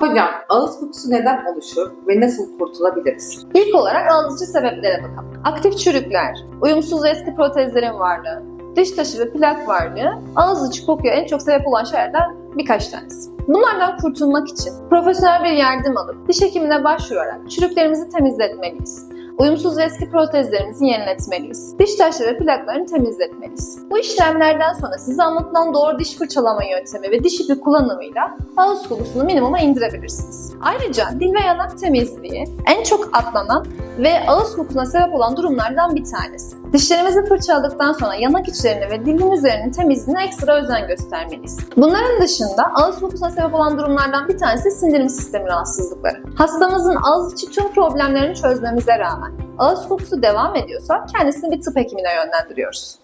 Hocam ağız kokusu neden oluşur ve nasıl kurtulabiliriz? İlk olarak ağız içi sebeplere bakalım. Aktif çürükler, uyumsuz eski protezlerin varlığı, diş taşı ve plak varlığı ağız içi kokuya en çok sebep olan şeylerden birkaç tanesi. Bunlardan kurtulmak için profesyonel bir yardım alıp diş hekimine başvurarak çürüklerimizi temizletmeliyiz. Uyumsuz ve eski protezlerimizi yeniletmeliyiz. Diş taşları ve plaklarını temizletmeliyiz. Bu işlemlerden sonra size anlatılan doğru diş fırçalama yöntemi ve diş ipi kullanımıyla ağız kokusunu minimuma indirebilirsiniz. Ayrıca dil ve yanak temizliği en çok atlanan ve ağız kokusuna sebep olan durumlardan bir tanesi. Dişlerimizi fırçaladıktan sonra yanak içlerini ve dilin üzerinin temizliğine ekstra özen göstermeliyiz. Bunların dışında ağız kokusuna sebep olan durumlardan bir tanesi sindirim sistemi rahatsızlıkları. Hastamızın ağız içi tüm problemlerini çözmemize rağmen ağız kokusu devam ediyorsa kendisini bir tıp hekimine yönlendiriyoruz.